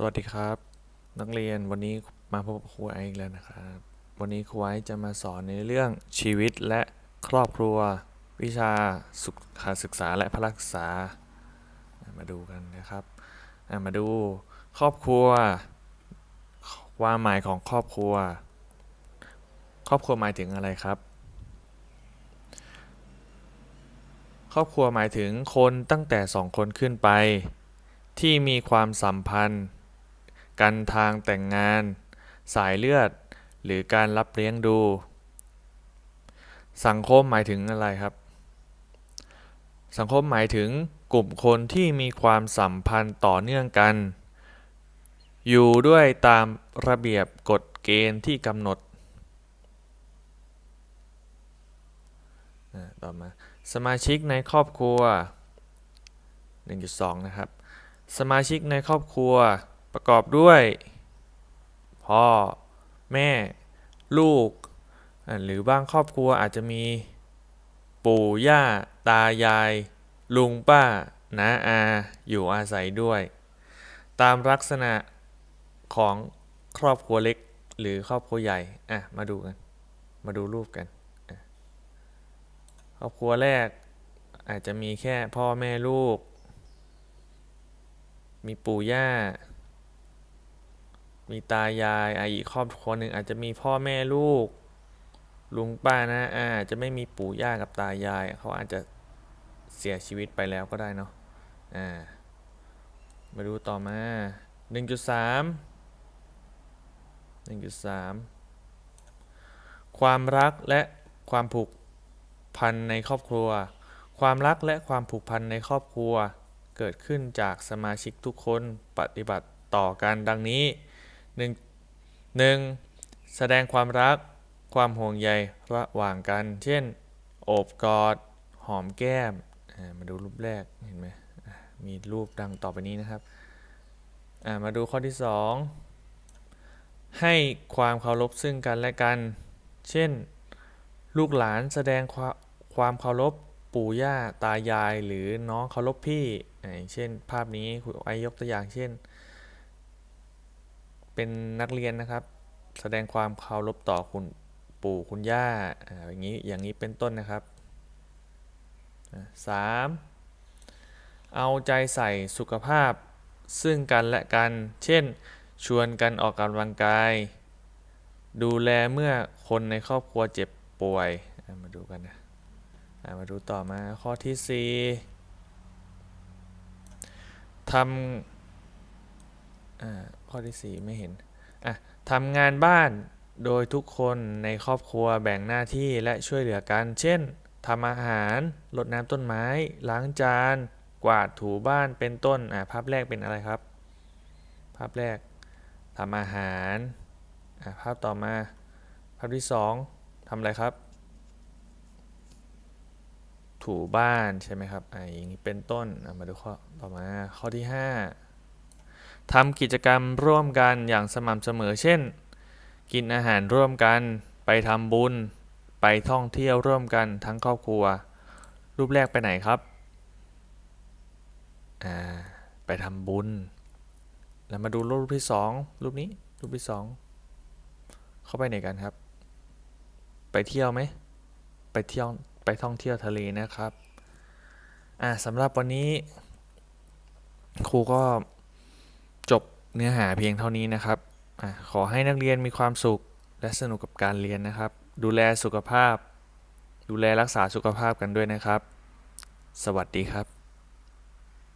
สวัสดีครับ นักเรียนวันนี้มาพบครูไอซ์อีกแล้วนะครับ วันนี้ครูไอซ์จะมาสอนในเรื่องชีวิตและครอบครัว วิชาสุขศึกษาและพละกษา มาดูกันนะครับมาดูครอบครัว ความหมายของครอบครัว ครอบครัวหมายถึงอะไรครับ ครอบครัวหมายถึงคนตั้งแต่สองคนขึ้นไปที่มีความสัมพันธ์ กันทางแต่งงาน สายเลือด หรือการรับเลี้ยงดู สังคมหมายถึงอะไรครับ สังคมหมายถึงกลุ่มคนที่มีความสัมพันธ์ต่อเนื่องกัน อยู่ด้วยตามระเบียบกฎเกณฑ์ที่กำหนดต่อมาสมาชิกในครอบครัว 1.2 นะครับ สมาชิกในครอบครัว ประกอบด้วย พ่อ แม่ ลูก หรือบางครอบครัวอาจจะมี ปู่ย่า ตายาย ลุงป้าน้าอา อยู่อาศัยด้วย ตามลักษณะของครอบครัวเล็กหรือครอบครัวใหญ่ อะ มาดูกัน มาดูรูปกัน ครอบครัวแรกอาจจะมีแค่พ่อแม่ลูก มีปู่ย่า มีตายายอะอีกครอบครัวหนึ่งอาจจะมีพ่อแม่ลูก ลุงป้านะอาจจะไม่มีปู่ย่ากับตายาย เขาอาจจะเสียชีวิตไปแล้วก็ได้เนาะอ่ามาดูต่อมา 1.3 1.3 ความรักและความผูกพันในครอบครัว ความรักและความผูกพันในครอบครัว เกิดขึ้นจากสมาชิกทุกคนปฏิบัติต่อกันดังนี้ 1. 1. แสดงความรักความห่วงใยระหว่างกัน เช่น โอบกอด หอมแก้ม มาดูรูปแรกเห็นไหมมีรูปดังต่อไปนี้นะครับ มาดูข้อที่ 2 ให้ความเคารพซึ่งกันและกัน เช่น ลูกหลานแสดงความความเคารพปู่ย่าตายายหรือน้องเคารพพี่ เช่น ภาพนี้ครูไอยกตัวอย่างเช่น เป็นนักเรียนนะครับ แสดงความเคารพต่อคุณปู่คุณย่าอย่างนี้อย่างนี้เป็นต้นนะครับอ่าสามเอาใจใส่สุขภาพซึ่งกันและกัน เช่น ชวนกันออกกำลังกาย ดูแลเมื่อคนในครอบครัวเจ็บป่วย มาดูกันนะมาดูต่อมาข้อที่สี่ทำ ข้อที่สี่ไม่เห็นอะทำงานบ้านโดยทุกคนในครอบครัวแบ่งหน้าที่และช่วยเหลือกัน เช่นทำอาหารรดน้ำต้นไม้ ล้างจาน กวาดถูบ้านเป็นต้นอะภาพแรกเป็นอะไรครับ ภาพแรกทำอาหารอะภาพต่อมา ภาพที่สองทำอะไรครับ ถูบ้านใช่ไหมครับอะอย่างนี้เป็นต้นมาดูข้อต่อมาข้อที่ห้า ทำกิจกรรมร่วมกันอย่างสม่ำเสมอ เช่น กินอาหารร่วมกัน ไปทำบุญ ไปท่องเที่ยวร่วมกันทั้งครอบครัว รูปแรกไปไหนครับ อ่า ไปทำบุญ แล้วมาดูรูปที่สองรูปนี้ รูปที่สองเข้าไปไหนกันครับ ไปเที่ยวไหม ไปเที่ยว ไปท่องเที่ยวทะเลนะครับ อ่าสำหรับวันนี้ ครูก็ เนื้อหาเพียงเท่านี้นะครับอขอให้นักเรียนมีความสุขและสนุกกับการเรียนนะครับ ดูแลสุขภาพ ดูแลรักษาสุขภาพกันด้วยนะครับ สวัสดีครับ